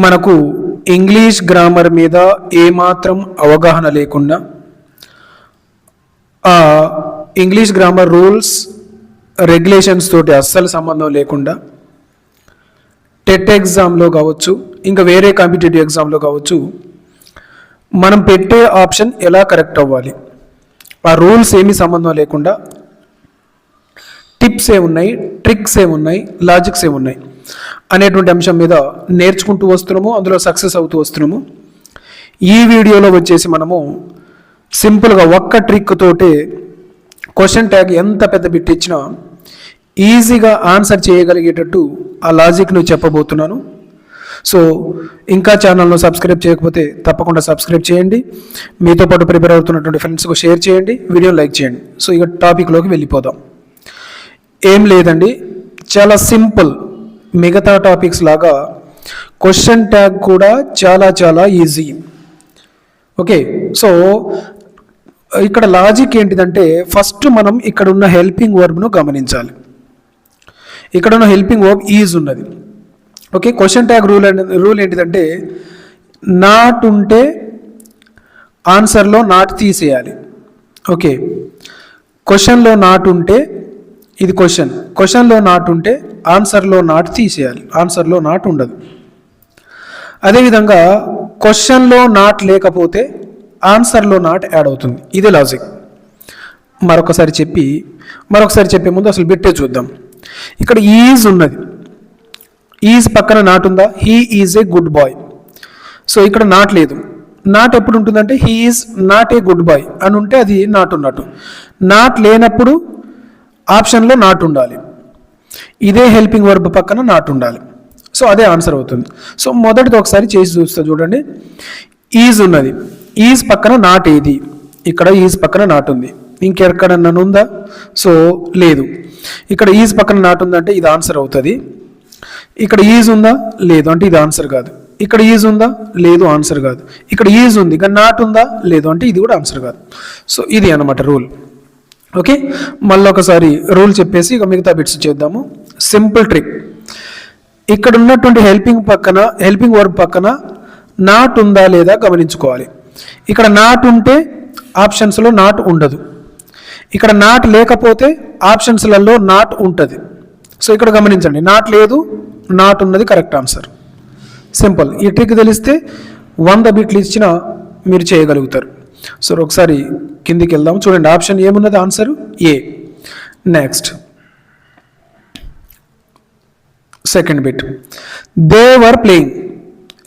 మనకు English grammar మీద ఏమాత్రం అవగాహన లేకుండా ఆ ఇంగ్లీష్ గ్రామర్ రూల్స్ రెగ్యులేషన్స్ తోటి అస్సలు సంబంధం లేకుండా టెట్ ఎగ్జామ్లో కావచ్చు ఇంకా వేరే కాంపిటేటివ్ ఎగ్జామ్లో కావచ్చు మనం పెట్టే ఆప్షన్ ఎలా కరెక్ట్ అవ్వాలి? ఆ రూల్స్ ఏమీ సంబంధం లేకుండా టిప్స్ ఏమున్నాయి ట్రిక్స్ ఏమున్నాయి లాజిక్స్ ఏమున్నాయి? అనేటువంటి అంశం మీద నేర్చుకుంటూ వస్తున్నాము అందులో సక్సెస్ అవుతూ వస్తున్నాము. ఈ వీడియోలో వచ్చేసి మనము సింపుల్గా ఒక్క ట్రిక్ తోటే క్వశ్చన్ ట్యాగ్ ఎంత పెద్ద బిట్ ఇచ్చినా ఈజీగా ఆన్సర్ చేయగలిగేటట్టు ఆ లాజిక్ను చెప్పబోతున్నాను. సో ఇంకా ఛానల్ను సబ్స్క్రైబ్ చేయకపోతే తప్పకుండా సబ్స్క్రైబ్ చేయండి. మీతో పాటు ప్రిపేర్ అవుతున్నటువంటి ఫ్రెండ్స్కు షేర్ చేయండి వీడియో లైక్ చేయండి. సో ఇక టాపిక్లోకి వెళ్ళిపోదాం. ఏం లేదండి చాలా సింపుల్ మిగతా టాపిక్స్ లాగా క్వశ్చన్ ట్యాగ్ కూడా చాలా చాలా ఈజీ ఓకే సో ఇక్కడ లాజిక్ ఏంటిదంటే ఫస్ట్ మనం ఇక్కడ ఉన్న హెల్పింగ్ వర్బ్ను గమనించాలి. ఇక్కడ ఉన్న హెల్పింగ్ వర్బ్ ఈజ్ ఉన్నది okay question tag rule rule ఏంటిదంటే నాట్ ఉంటే ఆన్సర్లో నాట్ తీసేయాలి. ఓకే క్వశ్చన్లో నాట్ ఉంటే ఇది క్వశ్చన్ క్వశ్చన్లో నాట్ ఉంటే ఆన్సర్లో నాట్ తీసేయాలి. ఆన్సర్లో నాట్ ఉండదు. అదేవిధంగా క్వశ్చన్లో నాట్ లేకపోతే ఆన్సర్లో నాట్ యాడ్ అవుతుంది. ఇదే లాజిక్ మరొకసారి చెప్పి మరొకసారి చెప్పే ముందు అసలు బిట్టే చూద్దాం. ఇక్కడ ఈజ్ ఉన్నది. ఈజ్ పక్కన నాట్ ఉందా? He is a good boy so ఇక్కడ నాట్ లేదు. నాట్ ఎప్పుడు ఉంటుందంటే he is not a good boy అని ఉంటే అది నాట్ ఉన్నట్టు. నాట్ లేనప్పుడు ఆప్షన్లో నాట్ ఉండాలి. ఇదే హెల్పింగ్ వర్బ్ పక్కన నాట్ ఉండాలి. సో అదే ఆన్సర్ అవుతుంది. సో మొదటిది ఒకసారి చేసి చూస్తా చూడండి. ఈజ్ ఉన్నది. ఈజ్ పక్కన నాట్ ఏది? ఇక్కడ ఈజ్ పక్కన నాట్ ఉంది. ఇంకెక్కడన్నా ఉందా? సో లేదు. ఇక్కడ ఈజ్ పక్కన నాట్ ఉందంటే ఇది ఆన్సర్ అవుతుంది. ఇక్కడ ఈజ్ ఉందా? లేదు. అంటే ఇది ఆన్సర్ కాదు. ఇక్కడ ఈజ్ ఉందా? లేదు ఆన్సర్ కాదు. ఇక్కడ ఈజ్ ఉంది. కానీ నాట్ ఉందా? లేదు. అంటే ఇది కూడా ఆన్సర్ కాదు. సో ఇది అన్నమాట రూల్. ఓకే? మళ్ళీ ఒకసారి రూల్ చెప్పేసి ఇక మిగతా బిట్స్ చేద్దాము. Simple trick. ఇక్కడ ఉన్నటువంటి హెల్పింగ్ పక్కన హెల్పింగ్ వర్బ్ పక్కన నాట్ ఉందా లేదా గమనించుకోవాలి. ఇక్కడ నాట్ ఉంటే ఆప్షన్స్లో నాట్ ఉండదు. ఇక్కడ నాట్ లేకపోతే ఆప్షన్స్లలో నాట్ ఉంటుంది. సో ఇక్కడ గమనించండి నాట్ లేదు నాట్ ఉన్నది కరెక్ట్ ఆన్సర్. సింపుల్. ఈ ట్రిక్ తెలిస్తే వంద బిట్లు ఇచ్చిన మీరు చేయగలుగుతారు. సో ఒకసారి కిందికి వెళ్దాం. చూడండి ఆప్షన్ ఏమున్నది? Answer A. Next. Second bit they were playing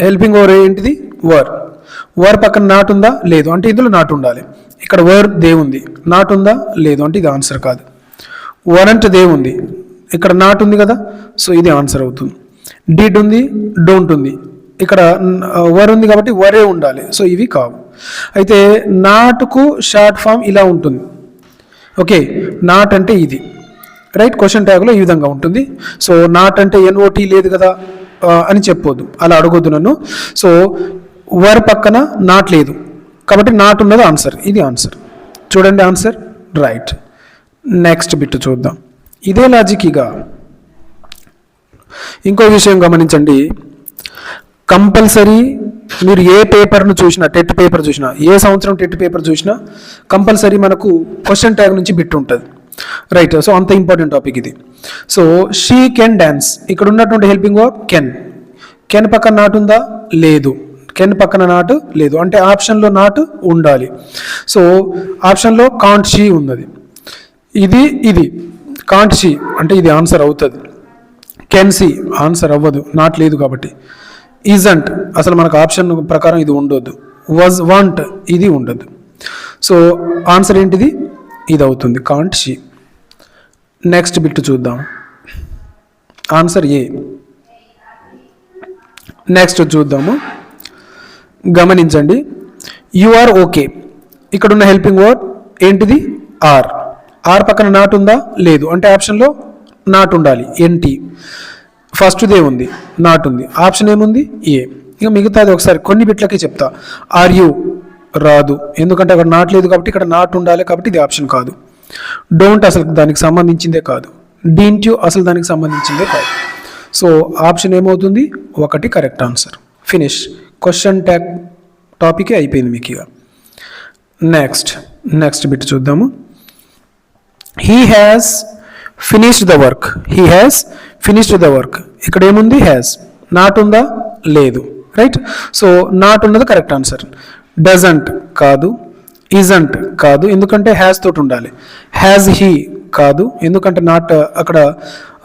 helping verb ఏంటిది? వర్ వర్ పక్కన నాట్ ఉందా? లేదు. అంటే ఇందులో నాట్ ఉండాలి. ఇక్కడ వర్ దే ఉంది. నాట్ ఉందా? లేదు. అంటే ఇది ఆన్సర్ కాదు. వర్ అంటే దే ఉంది. ఇక్కడ నాట్ ఉంది కదా? సో ఇది ఆన్సర్ అవుతుంది. డిడ్ ఉంది. డోంట్ ఉంది. ఇక్కడ uh, వర్ ఉంది కాబట్టి వరే ఉండాలి. సో ఇవి కావు. అయితే నాటుకు షార్ట్ ఫామ్ ఇలా ఉంటుంది. ఓకే నాట్ అంటే ఇది. రైట్ క్వశ్చన్ ట్యాగ్లో ఈ విధంగా ఉంటుంది. సో నాట్ అంటే ఎన్ఓటీ లేదు కదా అని చెప్పొద్దు. అలా అడగొద్దు నన్ను. సో వర్ పక్కన నాట్ లేదు. కాబట్టి నాట్ ఉన్నది ఆన్సర్. ఇది ఆన్సర్. చూడండి ఆన్సర్. రైట్. నెక్స్ట్ బిట్ చూద్దాం. ఇదే లాజిక్ ఇక ఇంకో విషయం గమనించండి. కంపల్సరీ మీరు ఏ పేపర్ను చూసినా టెట్ పేపర్ చూసినా ఏ సంవత్సరం టెట్ పేపర్ చూసినా కంపల్సరీ మనకు క్వశ్చన్ ట్యాగ్ నుంచి బిట్ ఉంటుంది. రైట్ సో అంత ఇంపార్టెంట్ టాపిక్ ఇది. సో షీ కెన్ డ్యాన్స్ ఇక్కడ ఉన్నటువంటి హెల్పింగ్ వర్బ్ కెన్ కెన్ పక్కన నాటు ఉందా? లేదు. కెన్ పక్కన నాటు? లేదు. అంటే ఆప్షన్లో నాటు ఉండాలి. సో ఆప్షన్లో కాంట్ షీ ఉన్నది. ఇది ఇది. కాంట్ షీ అంటే ఇది ఆన్సర్ అవుతుంది. కెన్ సి ఆన్సర్ అవ్వదు. నాట్ లేదు కాబట్టి. ఈజంట్ అసలు మనకు ఆప్షన్ ప్రకారం ఇది ఉండొద్దు. వాజ్ వాంట్ ఇది ఉండదు సో ఆన్సర్ ఏంటిది? ఇది అవుతుంది కాంట్ షీ నెక్స్ట్ బిట్ చూద్దాం. ఆన్సర్ ఏ నెక్స్ట్ చూద్దాము. గమనించండి. యు ఆర్ ఓకే ఇక్కడ ఉన్న హెల్పింగ్ వర్డ్ ఏంటిది? ఆర్ ఆర్ పక్కన నాట్ ఉందా? లేదు. అంటే ఆప్షన్లో నాట్ ఉండాలి. ఎన్టీ ఫస్ట్దే ఉంది. నాట్ ఉంది. ఆప్షన్ ఏముంది? ఏ ఇక మిగతాది ఒకసారి కొన్ని బిట్లకే చెప్తా. ఆర్ యు రాదు. ఎందుకంటే అక్కడ నాట్ లేదు కాబట్టి ఇక్కడ నాట్ ఉండాలి కాబట్టి ఇది ఆప్షన్ కాదు. డోంట్ అసలు దానికి సంబంధించిందే కాదు. డీంట్ యూ అసలు దానికి సంబంధించిందే కాదు. సో ఆప్షన్ ఏమవుతుంది? ఒకటి correct answer finish question tag topic అయిపోయింది మీకు ఇక. నెక్స్ట్ నెక్స్ట్ బిట్ చూద్దాము. He has finished the work he has finished the work ఇక్కడ ఏముంది? హ్యాస్ నాట్ ఉందా? లేదు. రైట్ సో నాట్ ఉన్నది కరెక్ట్ ఆన్సర్ డజంట్ కాదు ఇజంట్ కాదు ఎందుకంటే హ్యాస్ తోటి ఉండాలి. హ్యాజ్ హీ కాదు ఎందుకంటే నాట్ uh, అక్కడ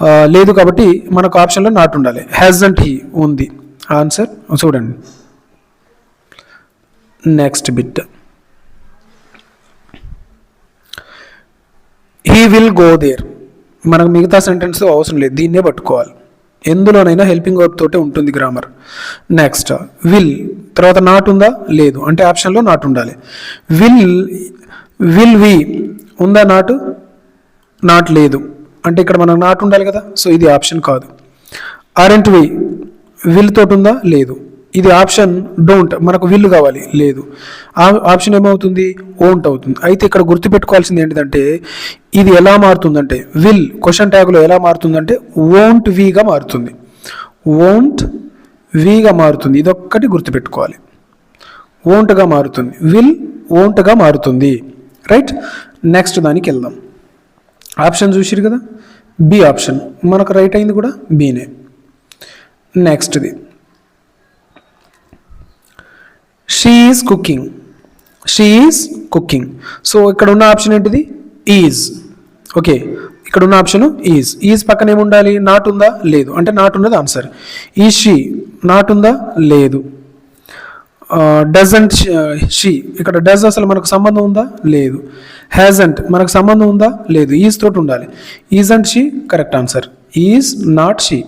uh, లేదు కాబట్టి మనకు ఆప్షన్లో నాట్ ఉండాలి. హ్యాజంట్ హీ ఉంది? ఆన్సర్ చూడండి. Next bit he will go there మనకు మిగతా సెంటెన్స్ అవసరం లేదు. దీన్నే పట్టుకోవాలి. ఎందులోనైనా హెల్పింగ్ వర్బ్ తోటే ఉంటుంది గ్రామర్ నెక్స్ట్ విల్ తర్వాత నాట్ ఉందా? లేదు. అంటే ఆప్షన్లో నాట్ ఉండాలి. విల్ విల్ వి ఉందా నాటు నాట్ లేదు. అంటే ఇక్కడ మనకు నాట్ ఉండాలి కదా? సో ఇది ఆప్షన్ కాదు. ఆరెంట్ వి విల్ తోటి ఉందా? లేదు. ఇది ఆప్షన్ డోంట్ మనకు విల్లు కావాలి లేదు. ఆప్షన్ ఏమవుతుంది? ఓంట్ అవుతుంది. అయితే ఇక్కడ గుర్తుపెట్టుకోవాల్సింది ఏంటిదంటే ఇది ఎలా మారుతుందంటే విల్ క్వశ్చన్ ట్యాగ్లో ఎలా మారుతుందంటే ఓంట్ వీగా మారుతుంది. ఓంట్ వీగా మారుతుంది. ఇదొక్కటి గుర్తుపెట్టుకోవాలి. ఓంట్గా మారుతుంది. విల్ ఓంట్గా మారుతుంది. రైట్? నెక్స్ట్ దానికి వెళ్దాం. ఆప్షన్ చూసిరు కదా? B option. మనకు రైట్ అయింది కూడా బీనే. నెక్స్ట్ది. She is cooking she is cooking so ఇక్కడ ఉన్న ఆప్షన్ ఏంటిది? ఈజ్ ఓకే ఇక్కడ ఉన్న ఆప్షన్ ఈజ్ ఈజ్ పక్కన ఏముండాలి నాట్ ఉందా? లేదు. అంటే నాట్ ఉన్నది ఆన్సర్ ఈ షీ నాట్ ఉందా? లేదు. Uh, డజంట్ షీ uh, ఇక్కడ డజ్ అసలు మనకు సంబంధం ఉందా? లేదు. హ్యాజంట్ మనకు సంబంధం ఉందా? లేదు. ఈజ్ తోటి ఉండాలి. Is and she correct answer is not she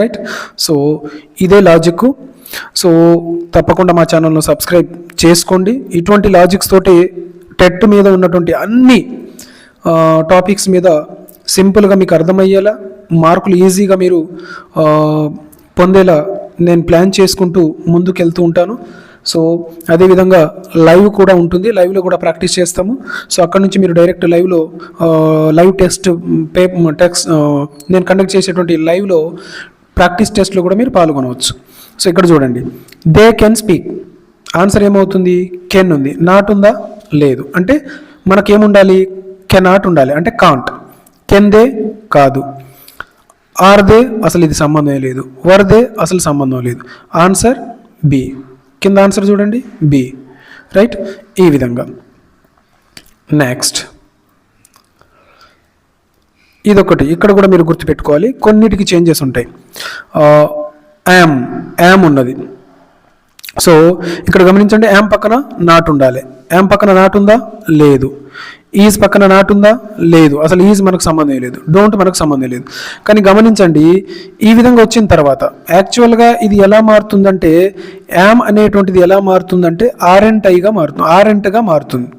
right so ఇదే లాజిక్ సో తప్పకుండా మా ఛానల్ను సబ్స్క్రైబ్ చేసుకోండి. ఇటువంటి లాజిక్స్ తోటి టెట్ మీద ఉన్నటువంటి అన్ని టాపిక్స్ మీద సింపుల్గా మీకు అర్థమయ్యేలా మార్కులు ఈజీగా మీరు పొందేలా నేను ప్లాన్ చేసుకుంటూ ముందుకెళ్తూ ఉంటాను. సో అదేవిధంగా లైవ్ కూడా ఉంటుంది. లైవ్లో కూడా ప్రాక్టీస్ చేస్తాము. సో అక్కడ నుంచి మీరు డైరెక్ట్ లైవ్లో లైవ్ టెస్ట్ పే టెక్స్ట్ నేను కండక్ట్ చేసేటువంటి లైవ్లో ప్రాక్టీస్ టెస్ట్లో కూడా మీరు పాల్గొనవచ్చు. సో ఇక్కడ చూడండి. They can speak. ఆన్సర్ ఏమవుతుంది? కెన్ ఉంది. నాట్ ఉందా? లేదు. అంటే మనకేముండాలి? కెనాట్ ఉండాలి. అంటే కాంట్. Can they? కాదు. Are they? అసలు ఇది సంబంధం లేదు. Were they? అసలు సంబంధం లేదు. ఆన్సర్? బి. కింద ఆన్సర్ చూడండి. బి. రైట్? ఈ విధంగా. నెక్స్ట్. ఇదొకటి. ఇక్కడ కూడా మీరు గుర్తుపెట్టుకోవాలి. కొన్నిటికి చేంజెస్ ఉంటాయి. యామ్ యామ్ ఉన్నది. సో ఇక్కడ గమనించండి యామ్ పక్కన నాట్ ఉండాలి. యామ్ పక్కన నాట్ ఉందా? లేదు. ఈజ్ పక్కన నాట్ ఉందా? లేదు. అసలు ఈజ్ మనకు సంబంధం లేదు. డోంట్ మనకు సంబంధం లేదు. కానీ గమనించండి ఈ విధంగా వచ్చిన తర్వాత యాక్చువల్గా ఇది ఎలా మారుతుందంటే యామ్ అనేటువంటిది ఎలా మారుతుందంటే ఆర్ఎంట్ ఐగా మారుతుంది. ఆర్ఎంట్గా మారుతుంది.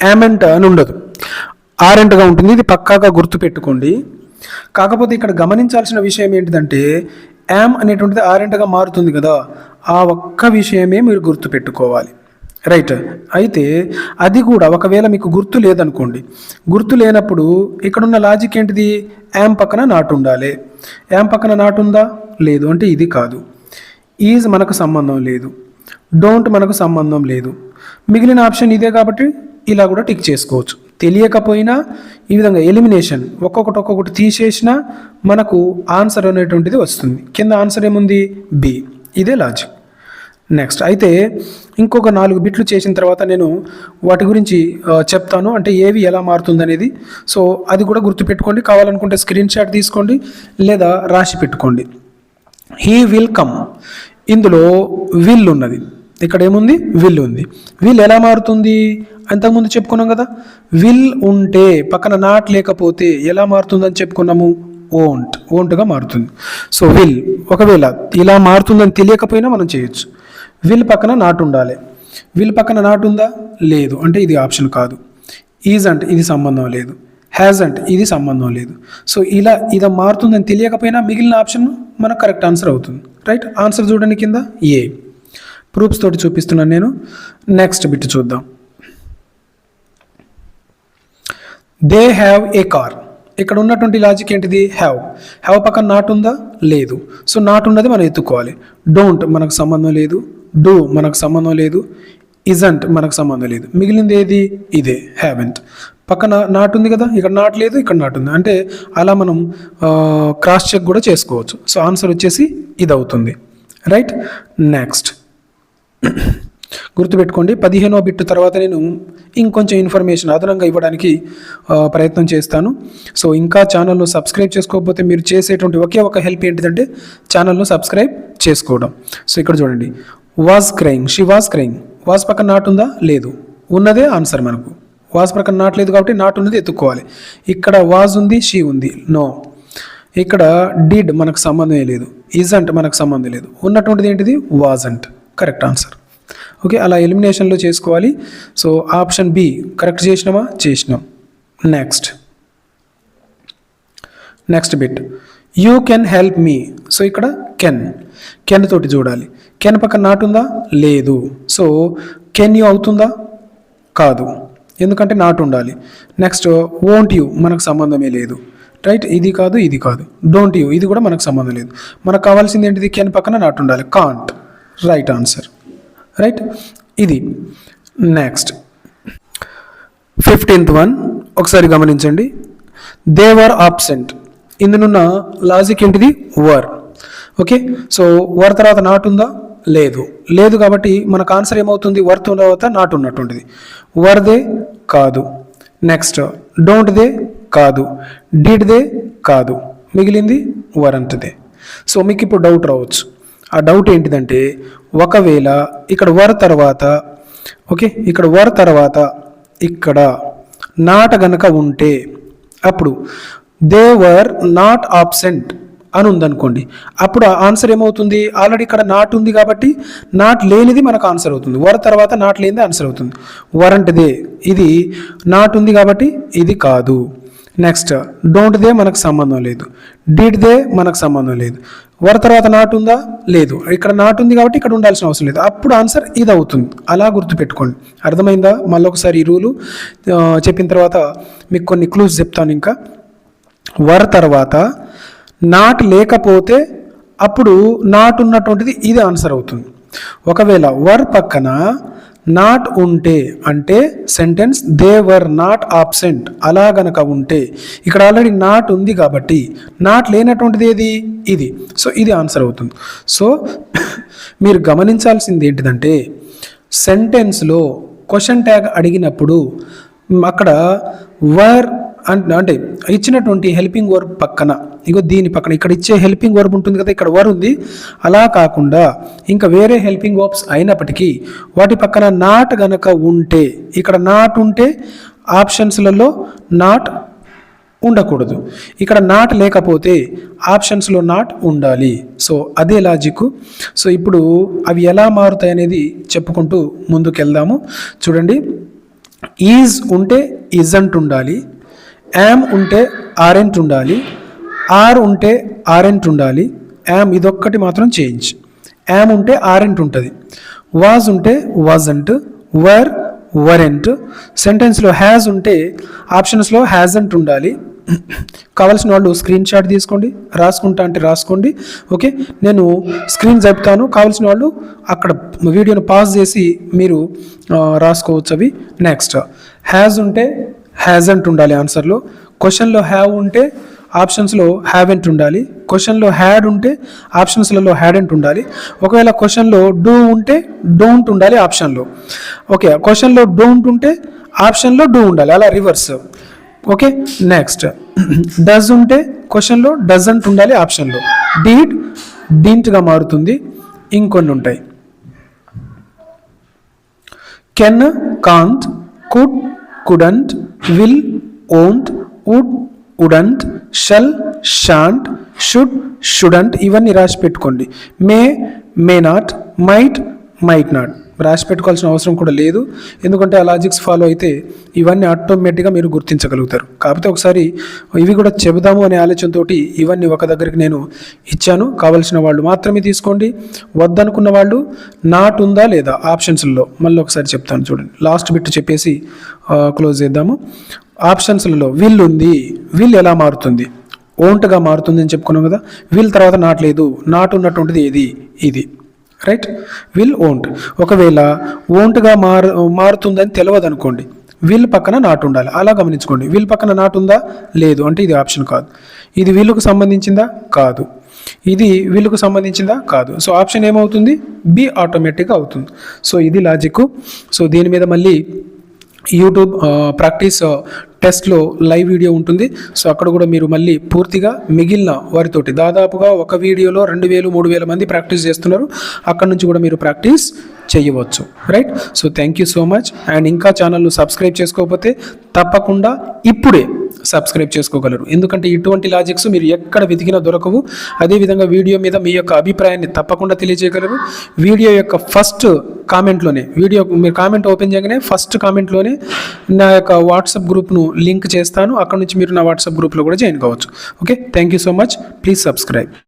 యామెంట్ అని ఉండదు. ఆరెంట్గా ఉంటుంది. ఇది పక్కాగా గుర్తుపెట్టుకోండి. కాకపోతే ఇక్కడ గమనించాల్సిన విషయం ఏంటిదంటే యామ్ అనేటువంటిది ఆరెంట్గా మారుతుంది కదా ఆ ఒక్క విషయమే మీరు గుర్తుపెట్టుకోవాలి. రైట్? అయితే అది కూడా ఒకవేళ మీకు గుర్తు లేదనుకోండి. గుర్తు లేనప్పుడు ఇక్కడున్న లాజిక్ ఏంటిది? యామ్ పక్కన నాటు ఉండాలి. యామ్ పక్కన నాటు ఉందా? లేదు. అంటే ఇది కాదు. ఈజ్ మనకు సంబంధం లేదు. డోంట్ మనకు సంబంధం లేదు. మిగిలిన ఆప్షన్ ఇదే కాబట్టి ఇలా కూడా టిక్ చేసుకోవచ్చు. తెలియకపోయినా ఈ విధంగా ఎలిమినేషన్ ఒక్కొక్కటి ఒక్కొక్కటి తీసేసినా మనకు ఆన్సర్ అనేటువంటిది వస్తుంది. కింద ఆన్సర్ ఏముంది? బి ఇదే లాజిక్ నెక్స్ట్ అయితే ఇంకొక నాలుగు బిట్లు చేసిన తర్వాత నేను వాటి గురించి చెప్తాను. అంటే ఏవి ఎలా మారుతుందనేది సో అది కూడా గుర్తుపెట్టుకోండి. కావాలనుకుంటే స్క్రీన్ షాట్ తీసుకోండి. లేదా రాసి పెట్టుకోండి. హీ విల్ కమ్ ఇందులో విల్ ఉన్నది. ఇక్కడ ఏముంది విల్ ఉంది. విల్ ఎలా మారుతుంది? అంతకుముందు చెప్పుకున్నాం కదా? విల్ ఉంటే పక్కన నాట్ లేకపోతే ఎలా మారుతుందని చెప్పుకున్నాము? ఓంట్. ఓంట్గా మారుతుంది. So will. ఒకవేళ ఇలా మారుతుందని తెలియకపోయినా మనం చేయొచ్చు. విల్ పక్కన నాట్ ఉండాలి. విల్ పక్కన నాట్ ఉందా? లేదు. అంటే ఇది ఆప్షన్ కాదు. ఈజ్ అంటే ఇది సంబంధం లేదు. హ్యాజ్ అంటే ఇది సంబంధం లేదు. సో ఇలా ఇది మారుతుందని తెలియకపోయినా మిగిలిన ఆప్షన్ మనకు కరెక్ట్ ఆన్సర్ అవుతుంది. రైట్? ఆన్సర్ చూడండి కింద. ఏ. ప్రూఫ్స్ తోటి చూపిస్తున్నాను నేను. నెక్స్ట్ బిట్ చూద్దాం. దే హ్యావ్ ఏ కార్ ఇక్కడ ఉన్నటువంటి లాజిక్ ఏంటిది? హ్యావ్ హ్యావ్ పక్కన నాట్ ఉందా? లేదు. సో నాట్ ఉన్నది మనం ఎత్తుకోవాలి. డోంట్ మనకు సంబంధం లేదు. డూ మనకు సంబంధం లేదు. ఇజంట్ మనకు సంబంధం లేదు. మిగిలింది ఏది? ఇదే. హ్యావెంట్ పక్కన నాట్ ఉంది కదా? ఇక్కడ నాట్ లేదు ఇక్కడ నాట్ ఉంది. అంటే అలా మనం క్రాస్ చెక్ కూడా చేసుకోవచ్చు. సో ఆన్సర్ వచ్చేసి ఇది అవుతుంది రైట్ నెక్స్ట్ గుర్తుపెట్టుకోండి పదిహేనో బిట్టు తర్వాత నేను ఇంకొంచెం ఇన్ఫర్మేషన్ అదనంగా ఇవ్వడానికి ప్రయత్నం చేస్తాను. సో ఇంకా ఛానల్ను సబ్స్క్రైబ్ చేసుకోకపోతే మీరు చేసేటువంటి ఒకే ఒక హెల్ప్ ఏంటిదంటే ఛానల్ను సబ్స్క్రైబ్ చేసుకోవడం. సో ఇక్కడ చూడండి. Was crying she was crying was పక్కన నాట్ ఉందా? లేదు. ఉన్నదే ఆన్సర్ మనకు. వాజ్ పక్కన నాట్ లేదు కాబట్టి నాట్ ఉన్నది ఎత్తుక్కోవాలి. ఇక్కడ వాజ్ ఉంది షీ ఉంది. నో. ఇక్కడ డిడ్ మనకు సంబంధమే లేదు. ఈజంట్ మనకు సంబంధం లేదు. ఉన్నటువంటిది ఏంటిది? Wasn't correct answer. ఓకే అలా ఎలిమినేషన్లో చేసుకోవాలి. సో ఆప్షన్ బి కరెక్ట్ చేసినామా? చేసినాం. Next. Next bit. You can help me. So ఇక్కడ కెన్. కెన్ తోటి చూడాలి. కెన్ పక్కన నాట్ ఉందా? లేదు. సో కెన్ యూ అవుతుందా? కాదు. ఎందుకంటే నాట్ ఉండాలి. నెక్స్ట్ ఓంట్ యూ మనకు సంబంధమే లేదు. రైట్? ఇది కాదు ఇది కాదు. డోంట్ యూ ఇది కూడా మనకు సంబంధం లేదు. మనకు కావాల్సింది ఏంటిది? కెన్ పక్కన నాట్ ఉండాలి. కాంట్ రైట్ ఆన్సర్ రైట్ ఇది. నెక్స్ట్ ఫిఫ్టీన్త్ వన్ ఒకసారి గమనించండి. దేవర్ ఆబ్సెంట్ ఇందునున్న లాజిక్ ఏంటిది? వర్ ఓకే సో వర్ తర్వాత నాట్ ఉందా? లేదు. లేదు కాబట్టి మనకు ఆన్సర్ ఏమవుతుంది? వర్ తర్వాత నాట్ ఉన్నటువంటిది. వర్ దే కాదు. నెక్స్ట్ డోంట్ దే కాదు. డిడ్ దే కాదు. మిగిలింది? వర్ అంతదే. సో మీకు ఇప్పుడు డౌట్ రావచ్చు. ఆ డౌట్ ఏంటిదంటే ఒకవేళ ఇక్కడ వర్ తర్వాత ఓకే ఇక్కడ వర్ తర్వాత ఇక్కడ నాట్ గనక ఉంటే అప్పుడు దే వర్ నాట్ ఆబ్సెంట్ అని ఉందనుకోండి. అప్పుడు ఆన్సర్ ఏమవుతుంది? ఆల్రెడీ ఇక్కడ నాట్ ఉంది కాబట్టి నాట్ లేనిది మనకు ఆన్సర్ అవుతుంది. వర్ తర్వాత నాట్ లేనిది ఆన్సర్ అవుతుంది. వర్ దే ఇది నాట్ ఉంది కాబట్టి ఇది కాదు. నెక్స్ట్ డోంట్ దే మనకు సంబంధం లేదు. డిడ్ దే మనకు సంబంధం లేదు. వర తర్వాత నాటు ఉందా? లేదు. ఇక్కడ నాటుంది ఉంది కాబట్టి ఇక్కడ ఉండాల్సిన అవసరం లేదు. అప్పుడు ఆన్సర్ ఇది అవుతుంది అలా గుర్తుపెట్టుకోండి. అర్థమైందా? మళ్ళీ ఒకసారి ఈ రూలు చెప్పిన తర్వాత మీకు కొన్ని క్లూస్ చెప్తాను ఇంకా. వర్ తర్వాత నాట్ లేకపోతే అప్పుడు నాట్ ఉన్నటువంటిది ఇది ఆన్సర్ అవుతుంది. ఒకవేళ వర్ పక్కన నాట్ ఉంటే అంటే sentence they were not absent అలా గనక ఉంటే ఇక్కడ ఆల్రెడీ నాట్ ఉంది కాబట్టి నాట్ లేనటువంటిది ఏది? ఇది. సో ఇది ఆన్సర్ అవుతుంది. సో మీరు గమనించాల్సింది ఏంటిదంటే సెంటెన్స్లో క్వశ్చన్ ట్యాగ్ అడిగినప్పుడు అక్కడ వర్ అంటే అంటే ఇచ్చినటువంటి హెల్పింగ్ వర్బ్ పక్కన. ఇగో దీని పక్కన ఇక్కడ ఇచ్చే హెల్పింగ్ వర్బ్ ఉంటుంది కదా ఇక్కడ వర్ ఉంది. అలా కాకుండా ఇంకా వేరే హెల్పింగ్ వర్బ్స్ అయినప్పటికీ వాటి పక్కన నాట్ గనక ఉంటే ఇక్కడ నాట్ ఉంటే ఆప్షన్స్లలో నాట్ ఉండకూడదు. ఇక్కడ నాట్ లేకపోతే ఆప్షన్స్లో నాట్ ఉండాలి. సో అదే లాజిక్. సో ఇప్పుడు అవి ఎలా మారుతాయి అనేది చెప్పుకుంటూ ముందుకెళ్దాము. చూడండి. ఈజ్ ఉంటే ఇజంట్ ఉండాలి. యామ్ ఉంటే ఆరెంట్ ఉండాలి ఆర్ ఉంటే ఆరెంట్ ఉండాలి యామ్ ఇదొక్కటి మాత్రం చేంజ్ యామ్ ఉంటే ఆరెంట్ ఉంటుంది వాజ్ ఉంటే వాజంట్ వర్ వరెంట్ సెంటెన్స్లో హ్యాజ్ ఉంటే ఆప్షన్స్లో హ్యాజంట్ ఉండాలి. కావాల్సిన వాళ్ళు స్క్రీన్ షాట్ తీసుకోండి రాసుకుంటా అంటే రాసుకోండి ఓకే నేను స్క్రీన్ చెప్తాను కావాల్సిన వాళ్ళు అక్కడ వీడియోను పాజ్ చేసి మీరు రాసుకోవచ్చు అవి. నెక్స్ట్ హ్యాజ్ ఉంటే హ్యాజంట్ ఉండాలి ఆన్సర్లో క్వశ్చన్లో హ్యావ్ ఉంటే ఆప్షన్స్లో హ్యావెంట్ ఉండాలి. క్వశ్చన్లో హ్యాడ్ ఉంటే ఆప్షన్స్లలో హ్యాడెంట్ ఉండాలి. ఒకవేళ క్వశ్చన్లో డూ ఉంటే డోంట్ ఉండాలి ఆప్షన్లో ఓకే క్వశ్చన్లో డోంట్ ఉంటే ఆప్షన్లో డూ ఉండాలి. అలా రివర్స్ ఓకే నెక్స్ట్ డజ్ ఉంటే క్వశ్చన్లో డజంట్ ఉండాలి ఆప్షన్లో డీడ్ డీంట్గా మారుతుంది. ఇంకొన్ని ఉంటాయి. Can can't could couldn't will won't would wouldn't shall shan't should shouldn't ఇవన్నీ రాసి పెట్టుకోండి. May may not might might not రాసి పెట్టుకోవాల్సిన అవసరం కూడా లేదు. ఎందుకంటే ఆ లాజిక్స్ ఫాలో అయితే ఇవన్నీ ఆటోమేటిక్గా మీరు గుర్తించగలుగుతారు. కాకపోతే ఒకసారి ఇవి కూడా చెబుదాము అనే ఆలోచనతో ఇవన్నీ ఒక దగ్గరికి నేను ఇచ్చాను. కావలసిన వాళ్ళు మాత్రమే తీసుకోండి. వద్దనుకున్న వాళ్ళు నాట్ ఉందా లేదా ఆప్షన్స్లో మళ్ళీ ఒకసారి చెప్తాను చూడండి. లాస్ట్ బిట్ చెప్పేసి క్లోజ్ చేద్దాము. ఆప్షన్స్లలో విల్ ఉంది. విల్ ఎలా మారుతుంది? ఓంట్గా మారుతుంది అని చెప్పుకున్నాం కదా. విల్ తర్వాత నాట్ లేదు. నాట్ ఉన్నటువంటిది ఏది? ఇది. రైట్ విల్ ఓంట్ ఒకవేళ ఓంట్గా మారు మారుతుందని తెలియదు అనుకోండి విల్ పక్కన నాట్ ఉండాలి. అలా గమనించుకోండి. విల్ పక్కన నాటు ఉందా? లేదు. అంటే ఇది ఆప్షన్ కాదు. ఇది వీళ్ళకు సంబంధించిందా? కాదు. ఇది వీళ్ళకు సంబంధించిందా? కాదు. సో ఆప్షన్ ఏమవుతుంది? బి ఆటోమేటిక్గా అవుతుంది. సో ఇది లాజిక్ సో దీని మీద మళ్ళీ యూట్యూబ్ ప్రాక్టీస్ uh, టెస్ట్లో లైవ్ వీడియో ఉంటుంది. సో అక్కడ కూడా మీరు మళ్ళీ పూర్తిగా మిగిలిన వారితోటి దాదాపుగా ఒక వీడియోలో రెండు వేలు మూడు వేల మంది ప్రాక్టీస్ చేస్తున్నారు. అక్కడ నుంచి కూడా మీరు ప్రాక్టీస్ చేయవచ్చు. Right? So thank you so much and ఇంకా ఛానల్ను సబ్స్క్రైబ్ చేసుకోకపోతే తప్పకుండా ఇప్పుడే సబ్స్క్రైబ్ చేసుకోగలరు. ఎందుకంటే ఇటువంటి లాజిక్స్ మీరు ఎక్కడ వెతికినా దొరకవు. అదేవిధంగా వీడియో మీద మీ యొక్క అభిప్రాయాన్ని తప్పకుండా తెలియజేయగలరు. వీడియో యొక్క ఫస్ట్ కామెంట్లోనే వీడియో మీరు కామెంట్ ఓపెన్ చేయగానే ఫస్ట్ కామెంట్లోనే నా యొక్క వాట్సాప్ గ్రూప్ను లింక్ చేస్తాను. అక్కడ నుంచి మీరు నా వాట్సాప్ గ్రూప్లో కూడా జాయిన్ కావచ్చు. Okay? Thank you so much. Please subscribe.